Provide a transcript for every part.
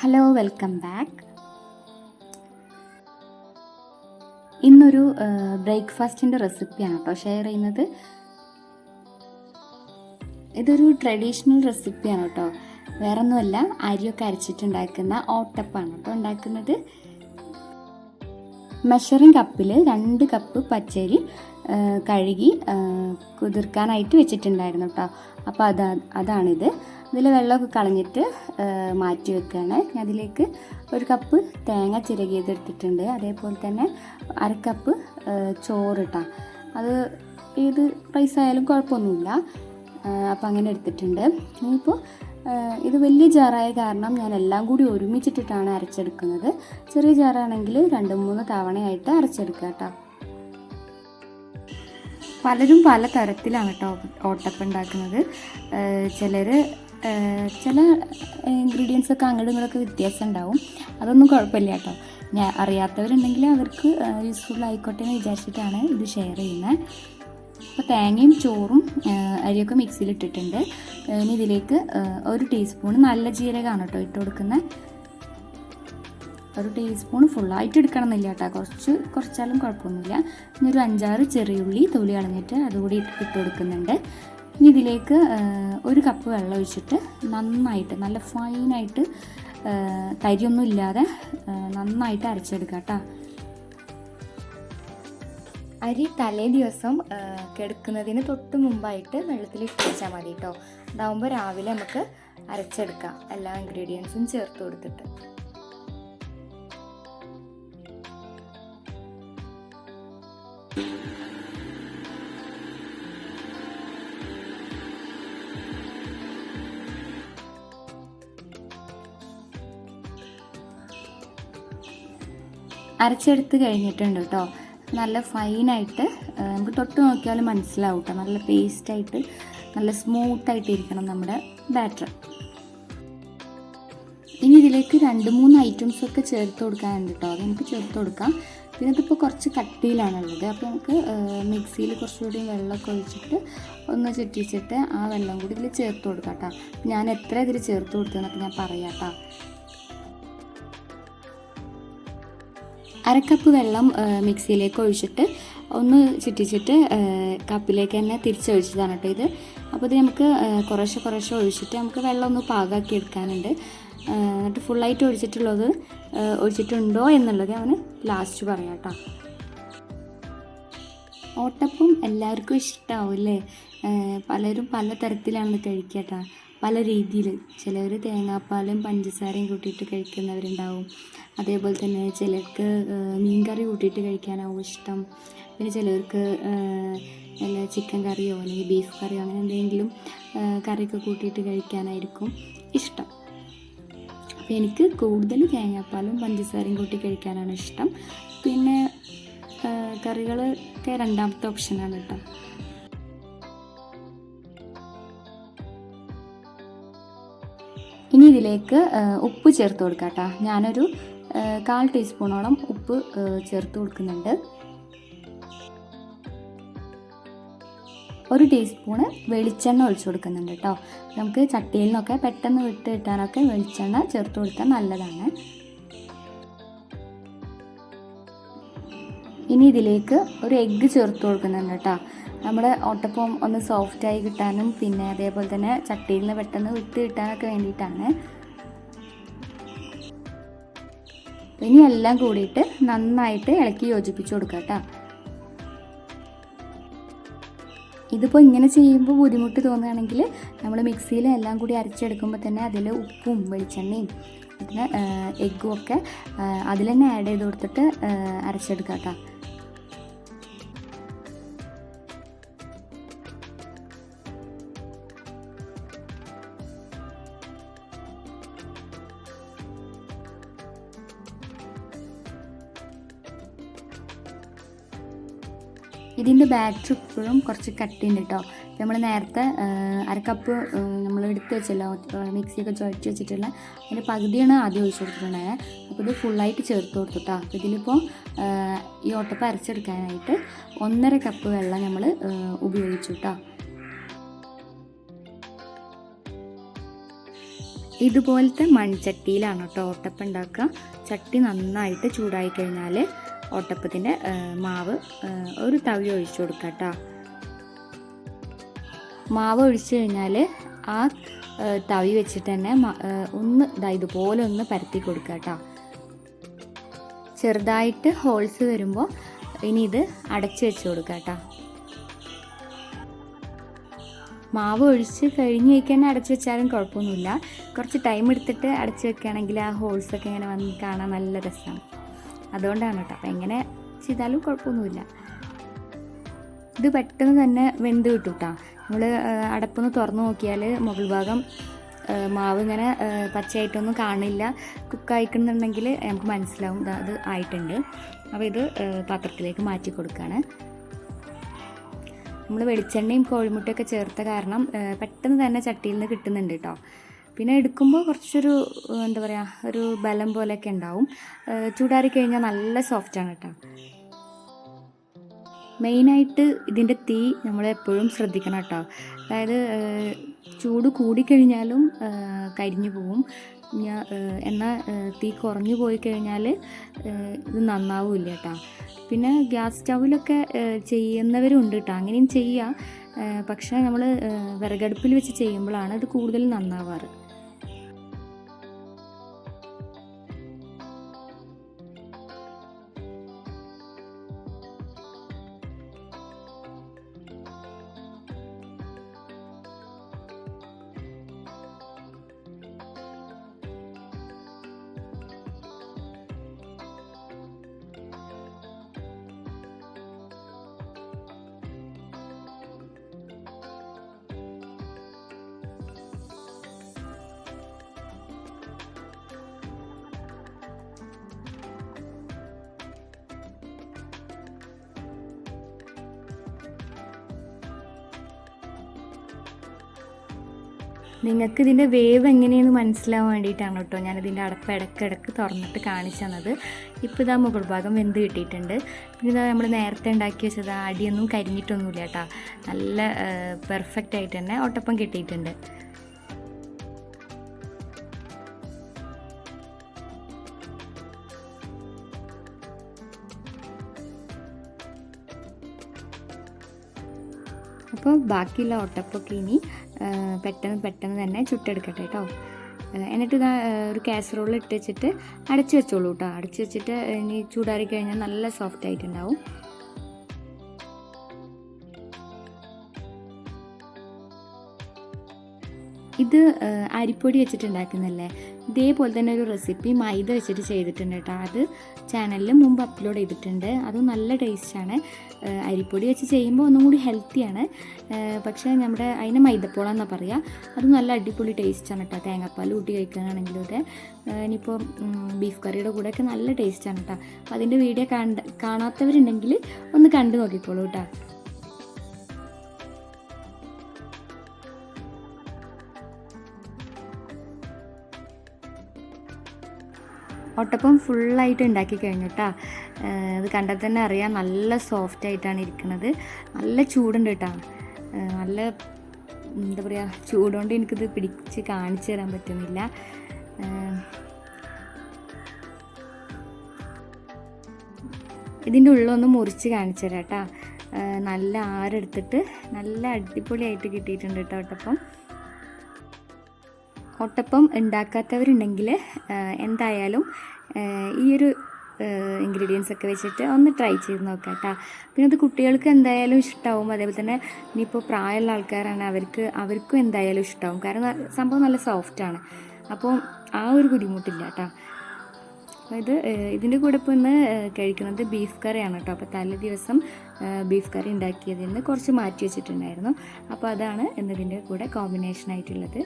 Hello welcome back ഇന്നൊരു ബ്രേക്ക്ഫാസ്റ്റിന്റെ റെസിപ്പിയാണ് കേട്ടോ ഷെയർ ചെയ്യുന്നത്. ഇതൊരു ട്രഡീഷണൽ റെസിപ്പിയാണ് കേട്ടോ വേറെ ഒന്നുമല്ല അരിയൊക്കെ അരച്ചിട്ടുണ്ടാക്കുന്ന ഓട്ടപ്പാണ് കേട്ടോ ഉണ്ടാക്കുന്നത്. മെഷറിംഗ് കപ്പിൽ രണ്ട് കപ്പ് പച്ചരി കഴുകി കുതിർക്കാനായിട്ട് വെച്ചിട്ടുണ്ടായിരുന്നു കേട്ടോ അപ്പോൾ അതാ അതാണിത്. ഇതിൽ വെള്ളമൊക്കെ കളഞ്ഞിട്ട് മാറ്റി വെക്കുകയാണ് അതിലേക്ക് ഒരു കപ്പ് തേങ്ങ ചിരകിയതെടുത്തിട്ടുണ്ട് അതേപോലെ തന്നെ അര കപ്പ് ചോറ് ഇട്ടാ അത് ഏത് റൈസ് ആയാലും കുഴപ്പമൊന്നുമില്ല. അപ്പോൾ അങ്ങനെ എടുത്തിട്ടുണ്ട്. ഇനിയിപ്പോൾ ഇത് വലിയ ജാറായ കാരണം ഞാൻ എല്ലാം കൂടി ഒരുമിച്ചിട്ടിട്ടാണ് അരച്ചെടുക്കുന്നത്. ചെറിയ ജാറാണെങ്കിൽ രണ്ട് മൂന്ന് തവണയായിട്ട് അരച്ചെടുക്കുക കേട്ടോ പലരും പല തരത്തിലാണ് കേട്ടോ ഓട്ടപ്പം ഉണ്ടാക്കുന്നത്. ചിലർ ചില ഇൻഗ്രീഡിയൻസ് ഒക്കെ അങ്ങോട്ടും ഇങ്ങോട്ടൊക്കെ വ്യത്യാസം ഉണ്ടാവും. അതൊന്നും കുഴപ്പമില്ല കേട്ടോ. ഞാൻ അറിയാത്തവരുണ്ടെങ്കിൽ അവർക്ക് യൂസ്ഫുൾ ആയിക്കോട്ടെ എന്ന് വിചാരിച്ചിട്ടാണ് ഇത് ഷെയർ ചെയ്യുന്നത് അപ്പോൾ തേങ്ങയും ചോറും അരിയൊക്കെ മിക്സിയിൽ ഇട്ടിട്ടുണ്ട്. ഇനി ഇതിലേക്ക് ഒരു ടീസ്പൂൺ നല്ല ജീരകമാണ് കേട്ടോ ഇട്ട് കൊടുക്കുന്നത് ഒരു ടീസ്പൂൺ ഫുള്ളായിട്ട് എടുക്കണം എന്നില്ല കേട്ടോ. കുറച്ച് കുറച്ചാലും കുഴപ്പമൊന്നുമില്ല. ഇനി ഒരു അഞ്ചാറ് ചെറിയുള്ളി തൊലി കളഞ്ഞിട്ട് അതുകൂടി ഇട്ട് കൊടുക്കുന്നുണ്ട്. ഇനി ഇതിലേക്ക് ഒരു കപ്പ് വെള്ളം ഒഴിച്ചിട്ട് നന്നായിട്ട് നല്ല ഫൈനായിട്ട് തരിയൊന്നും ഇല്ലാതെ നന്നായിട്ട് അരച്ചെടുക്കുക കേട്ടോ. അരി തലേ ദിവസം കെടുക്കുന്നതിന് തൊട്ട് മുമ്പായിട്ട് വെള്ളത്തിൽ ഇട്ട് വെച്ചാൽ മതി കേട്ടോ. അതാവുമ്പോൾ രാവിലെ നമുക്ക് അരച്ചെടുക്കാം എല്ലാ ഇൻഗ്രീഡിയൻസും ചേർത്ത് കൊടുത്തിട്ട്. അരച്ചെടുത്ത് കഴിഞ്ഞിട്ടുണ്ട് കേട്ടോ നല്ല ഫൈനായിട്ട് നമുക്ക് തൊട്ട് നോക്കിയാലും മനസ്സിലാവും കേട്ടോ നല്ല പേസ്റ്റായിട്ട് നല്ല സ്മൂത്തായിട്ട് ഇരിക്കണം നമ്മുടെ ബാറ്റർ. ഇനി ഇതിലേക്ക് രണ്ട് മൂന്ന് ഐറ്റംസ് ഒക്കെ ചേർത്ത് കൊടുക്കാനുണ്ട് കേട്ടോ അത് നമുക്ക് ചേർത്ത് കൊടുക്കാം. ഇതിനകത്തിപ്പോൾ കുറച്ച് കട്ടിയിലാണുള്ളത്. അപ്പോൾ നമുക്ക് മിക്സിയിൽ കുറച്ചുകൂടി വെള്ളമൊക്കെ ഒഴിച്ചിട്ട് ഒന്ന് ചുറ്റിച്ചിട്ട് ആ വെള്ളം കൂടി ഇതിൽ ചേർത്ത് കൊടുക്കാം കേട്ടോ ഞാൻ എത്ര ഇതിൽ ചേർത്ത് കൊടുത്തതെന്നൊക്കെ ഞാൻ പറയാം കേട്ടോ അരക്കപ്പ് വെള്ളം മിക്സിയിലേക്ക് ഒഴിച്ചിട്ട് ഒന്ന് ചുറ്റിച്ചിട്ട് കപ്പിലേക്ക് തന്നെ തിരിച്ചൊഴിച്ചതാണ് കേട്ടോ ഇത്. അപ്പോൾ ഇത് നമുക്ക് കുറേശ്ശെ കുറേശ്ശെ ഒഴിച്ചിട്ട് നമുക്ക് വെള്ളം ഒന്ന് പാകാക്കി എടുക്കാനുണ്ട്. എന്നിട്ട് ഫുള്ളായിട്ട് ഒഴിച്ചിട്ടുള്ളത് ഒഴിച്ചിട്ടുണ്ടോ എന്നുള്ളത് അവന് ലാസ്റ്റ് പറയാം കേട്ടോ ഓട്ടപ്പം എല്ലാവർക്കും ഇഷ്ടമാവും അല്ലേ പലരും പല തരത്തിലാണ് കഴിക്കുക കേട്ടോ പല രീതിയിൽ ചിലർ തേങ്ങാപ്പാലും പഞ്ചസാരയും കൂട്ടിയിട്ട് കഴിക്കുന്നവരുണ്ടാവും. അതേപോലെ തന്നെ ചിലർക്ക് മീൻ മീൻകറി കൂട്ടിയിട്ട് കഴിക്കാനാവും ഇഷ്ടം. പിന്നെ ചിലർക്ക് നല്ല ചിക്കൻ കറിയോ അല്ലെങ്കിൽ ബീഫ് കറിയോ അങ്ങനെ എന്തെങ്കിലും കറിയൊക്കെ കൂട്ടിയിട്ട് കഴിക്കാനായിരിക്കും ഇഷ്ടം. അപ്പോൾ എനിക്ക് കൂടുതൽ തേങ്ങാപ്പാലും പഞ്ചസാരയും കൂട്ടി കഴിക്കാനാണ് ഇഷ്ടം. പിന്നെ കറികൾ ഒക്കെ രണ്ടാമത്തെ ഓപ്ഷനാണ് കേട്ടോ. ഇനി ഇതിലേക്ക് ഉപ്പ് ചേർത്ത് കൊടുക്കാം കേട്ടോ. ഞാനൊരു കാൽ ടീസ്പൂണോളം ഉപ്പ് ചേർത്ത് കൊടുക്കുന്നുണ്ട്. ഒരു ടീസ്പൂണ് വെളിച്ചെണ്ണ ഒഴിച്ചു കൊടുക്കുന്നുണ്ട് കേട്ടോ. നമുക്ക് ചട്ടിയിൽ നിന്നൊക്കെ പെട്ടെന്ന് വിട്ട് കിട്ടാനൊക്കെ വെളിച്ചെണ്ണ ചേർത്ത് കൊടുത്താൽ നല്ലതാണ്. ഇനി ഇതിലേക്ക് ഒരു എഗ്ഗ് ചേർത്ത് കൊടുക്കുന്നുണ്ട് കേട്ടോ. നമ്മുടെ ഓട്ടപ്പം ഒന്ന് സോഫ്റ്റായി കിട്ടാനും പിന്നെ അതേപോലെ തന്നെ ചട്ടിയിൽ നിന്ന് പെട്ടെന്ന് വിട്ട് കിട്ടാനൊക്കെ വേണ്ടിയിട്ടാണ്. ഇനി എല്ലാം കൂടിയിട്ട് നന്നായിട്ട് ഇളക്കി യോജിപ്പിച്ച് കൊടുക്കുക കേട്ടോ. ഇതിപ്പോൾ ഇങ്ങനെ ചെയ്യുമ്പോൾ ബുദ്ധിമുട്ട് തോന്നുകയാണെങ്കിൽ നമ്മൾ മിക്സിയിൽ എല്ലാം കൂടി അരച്ചെടുക്കുമ്പോൾ തന്നെ അതിൽ ഉപ്പും വെളിച്ചെണ്ണയും പിന്നെ എഗ്ഗും ഒക്കെ അതിൽ തന്നെ ആഡ് ചെയ്ത് കൊടുത്തിട്ട് അരച്ചെടുക്കാം കേട്ടോ. ഇതിന്റെ ബാറ്ററി ഇപ്പോഴും കുറച്ച് കട്ടിയുണ്ട് കേട്ടോ നമ്മൾ നേരത്തെ അര അരക്കപ്പ് നമ്മൾ എടുത്ത് വെച്ചല്ലോ മിക്സിയൊക്കെ ചുഴച്ച് വെച്ചിട്ടുള്ള അതിന്റെ പകുതിയാണ് ആദ്യം ഒഴിച്ച് കൊടുത്തിട്ടുണ്ടായത് അപ്പോൾ ഇത് ഫുള്ളായിട്ട് ചേർത്ത് കൊടുത്തു അപ്പോൾ ഇതിലിപ്പോൾ ഈ ഓട്ടപ്പം അരച്ചെടുക്കാനായിട്ട് ഒന്നര കപ്പ് വെള്ളം നമ്മൾ ഉപയോഗിച്ചു കേട്ടോ ഇതുപോലത്തെ മൺചട്ടിയിലാണ് കേട്ടോ ഓട്ടപ്പം ഉണ്ടാക്കുക ചട്ടി നന്നായിട്ട് ചൂടായി കഴിഞ്ഞാൽ ഓട്ടപ്പത്തിന്റെ മാവ് ഒരു തവി ഒഴിച്ചു കൊടുക്കുക കേട്ടോ മാവ് ഒഴിച്ചു കഴിഞ്ഞാൽ ആ തവി വെച്ചിട്ട് തന്നെ ഒന്ന് ഇതാ ഇതുപോലെ ഒന്ന് പരത്തി കൊടുക്കുക കേട്ടോ ചെറുതായിട്ട് ഹോൾസ് വരുമ്പോൾ ഇനി ഇത് അടച്ചു വെച്ച് കൊടുക്കുക കേട്ടോ മാവ് ഒഴിച്ച് കഴിഞ്ഞ് വയ്ക്കാൻ അടച്ചു വെച്ചാലും കുഴപ്പമൊന്നുമില്ല. കുറച്ച് ടൈം എടുത്തിട്ട് അടച്ചു വെക്കുകയാണെങ്കിൽ ആ ഹോൾസൊക്കെ ഇങ്ങനെ വന്ന് കാണാൻ നല്ല രസമാണ് അതുകൊണ്ടാണ് കേട്ടോ. അപ്പം എങ്ങനെ ചെയ്താലും കുഴപ്പമൊന്നുമില്ല. ഇത് പെട്ടെന്ന് തന്നെ വെന്ത് കിട്ടും കേട്ടോ. നമ്മൾ അടപ്പൊന്ന് തുറന്നു നോക്കിയാൽ മുകൾ ഭാഗം മാവ് ഇങ്ങനെ പച്ചയായിട്ടൊന്നും കാണില്ല. കുക്കായിക്കുന്നുണ്ടെങ്കിൽ നമുക്ക് മനസ്സിലാവും അത് ആയിട്ടുണ്ട്. അപ്പോൾ ഇത് പാത്രത്തിലേക്ക് മാറ്റി കൊടുക്കുകയാണ് നമ്മൾ വെളിച്ചെണ്ണയും കോഴിമുട്ടയൊക്കെ ചേർത്ത കാരണം പെട്ടെന്ന് തന്നെ ചട്ടിയിൽ നിന്ന് കിട്ടുന്നുണ്ട് കേട്ടോ. പിന്നെ എടുക്കുമ്പോൾ കുറച്ചൊരു എന്താ പറയുക ഒരു ബലം പോലെയൊക്കെ ഉണ്ടാവും. ചൂടാറി കഴിഞ്ഞാൽ നല്ല സോഫ്റ്റാണ് കേട്ടോ മെയിനായിട്ട് ഇതിന്റെ തീ നമ്മൾ എപ്പോഴും ശ്രദ്ധിക്കണം കേട്ടോ അതായത് ചൂട് കൂടിക്കഴിഞ്ഞാലും കരിഞ്ഞു പോവും. ഞാൻ എന്നാൽ തീ കുറഞ്ഞു പോയി കഴിഞ്ഞാൽ ഇത് നന്നാവില്ല കേട്ടോ പിന്നെ ഗ്യാസ് സ്റ്റൗവിലൊക്കെ ചെയ്യുന്നവരുണ്ട് കേട്ടോ അങ്ങനെയും ചെയ്യുക പക്ഷേ നമ്മൾ വിറകടുപ്പിൽ വെച്ച് ചെയ്യുമ്പോഴാണ് അത് കൂടുതൽ നന്നാവാറ്. നിങ്ങൾക്ക് ഇതിന്റെ വേവ് എങ്ങനെയെന്ന് മനസ്സിലാവാൻ വേണ്ടിയിട്ടാണ് കേട്ടോ ഞാനിതിന്റെ അടപ്പ് ഇടയ്ക്കിടയ്ക്ക് തുറന്നിട്ട് കാണിച്ചു തന്നത്. ഇപ്പോൾ ഇതാ മുകൾ ഭാഗം വെന്ത് കിട്ടിയിട്ടുണ്ട്. പിന്നെ ഇതാ നമ്മൾ നേരത്തെ ഉണ്ടാക്കി വെച്ചത് അടിയൊന്നും കരിഞ്ഞിട്ടൊന്നുമില്ല കേട്ടോ. നല്ല പെർഫെക്റ്റ് ആയിട്ട് തന്നെ ഒട്ടപ്പം കിട്ടിയിട്ടുണ്ട്. അപ്പോൾ ബാക്കിയുള്ള ഒട്ടപ്പൊക്കെ ഇനി പെട്ടെന്ന് പെട്ടെന്ന് തന്നെ ചുട്ടെടുക്കട്ടെ കേട്ടോ എന്നിട്ട് ഇതാ ഒരു കാസറോൾ ഇട്ട് വെച്ചിട്ട് അടച്ചു വെച്ചോളൂ കേട്ടോ അടച്ചു വെച്ചിട്ട് ഇനി ചൂടാറി കഴിഞ്ഞാൽ നല്ല സോഫ്റ്റ് ആയിട്ടുണ്ടാവും. ഇത് അരിപ്പൊടി വെച്ചിട്ടുണ്ടാക്കുന്നല്ലേ? ഇതേപോലെ തന്നെ ഒരു റെസിപ്പി മൈദ വെച്ചിട്ട് ചെയ്തിട്ടുണ്ട് കേട്ടോ. അത് ചാനലിൽ മുമ്പ് അപ്ലോഡ് ചെയ്തിട്ടുണ്ട്. അത് നല്ല ടേസ്റ്റാണ് അരിപ്പൊടി വെച്ച് ചെയ്യുമ്പോൾ ഒന്നും കൂടി ഹെൽത്തിയാണ് പക്ഷേ നമ്മുടെ അതിനെ മൈദപ്പോളം എന്നാണ് പറയുക അത് നല്ല അടിപൊളി ടേസ്റ്റാണ് കേട്ടോ. തേങ്ങാപ്പാൽ കൂട്ടി കഴിക്കാനാണെങ്കിലും അതെ ഇനിയിപ്പോൾ ബീഫ് കറിയുടെ കൂടെയൊക്കെ നല്ല ടേസ്റ്റാണ് കേട്ടോ. അപ്പോൾ അതിന്റെ വീഡിയോ കാണാത്തവരുണ്ടെങ്കിൽ ഒന്ന് കണ്ടു നോക്കിക്കോളൂ കേട്ടോ. ഒട്ടപ്പം ഫുള്ളായിട്ട് ഉണ്ടാക്കി കഴിഞ്ഞു കേട്ടോ ഇത് കണ്ടാൽ തന്നെ അറിയാം നല്ല സോഫ്റ്റ് ആയിട്ടാണ് ഇരിക്കുന്നത്. നല്ല ചൂടുണ്ട് കേട്ടോ നല്ല എന്താ പറയുക ചൂടുകൊണ്ട് എനിക്കിത് പിടിച്ച് കാണിച്ചു തരാൻ പറ്റുന്നില്ല. ഇതിന്റെ ഉള്ളൊന്ന് മുറിച്ച് കാണിച്ചു തരാം കേട്ടോ നല്ല ആരെടുത്തിട്ട് നല്ല അടിപൊളിയായിട്ട് കിട്ടിയിട്ടുണ്ട് കേട്ടോ ഒട്ടപ്പം. ഒട്ടപ്പം ഉണ്ടാക്കാത്തവരുണ്ടെങ്കിൽ എന്തായാലും ഈയൊരു ഇൻഗ്രീഡിയൻസ് ഒക്കെ വെച്ചിട്ട് ഒന്ന് ട്രൈ ചെയ്ത് നോക്കാം കേട്ടോ പിന്നെ അത് കുട്ടികൾക്ക് എന്തായാലും ഇഷ്ടമാവും അതേപോലെ തന്നെ ഇനിയിപ്പോൾ പ്രായമുള്ള ആൾക്കാരാണ് അവർക്ക് അവർക്കും എന്തായാലും ഇഷ്ടമാവും കാരണം സംഭവം നല്ല സോഫ്റ്റാണ് അപ്പോൾ ആ ഒരു ബുദ്ധിമുട്ടില്ല കേട്ടോ അതായത് ഇത് ഇതിന്റെ കൂടെ ഇപ്പോൾ ഇന്ന് കഴിക്കുന്നത് ബീഫ് കറിയാണ് കേട്ടോ അപ്പോൾ തലേ ദിവസം ബീഫ് കറി ഉണ്ടാക്കിയതിൽ നിന്ന് കുറച്ച് മാറ്റി വെച്ചിട്ടുണ്ടായിരുന്നു. അപ്പോൾ അതാണ് എന്നതിന്റെ കൂടെ കോമ്പിനേഷൻ ആയിട്ടുള്ളത്.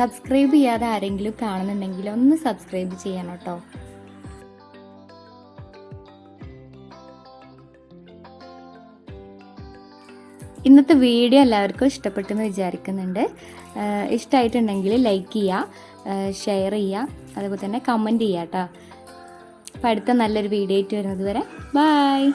സബ്സ്ക്രൈബ് ചെയ്യാതെ ആരെങ്കിലും കാണുന്നുണ്ടെങ്കിൽ ഒന്ന് സബ്സ്ക്രൈബ് ചെയ്യണം കേട്ടോ. ഇന്നത്തെ വീഡിയോ എല്ലാവർക്കും ഇഷ്ടപ്പെട്ടെന്ന് വിചാരിക്കുന്നുണ്ട്. ഇഷ്ടമായിട്ടുണ്ടെങ്കിൽ ലൈക്ക് ചെയ്യുക ഷെയർ ചെയ്യുക അതുപോലെ തന്നെ കമന്റ് ചെയ്യുക കേട്ടോ. അപ്പോൾ അടുത്ത നല്ലൊരു വീഡിയോ ആയിട്ട് വരുന്നത് വരെ ബായ്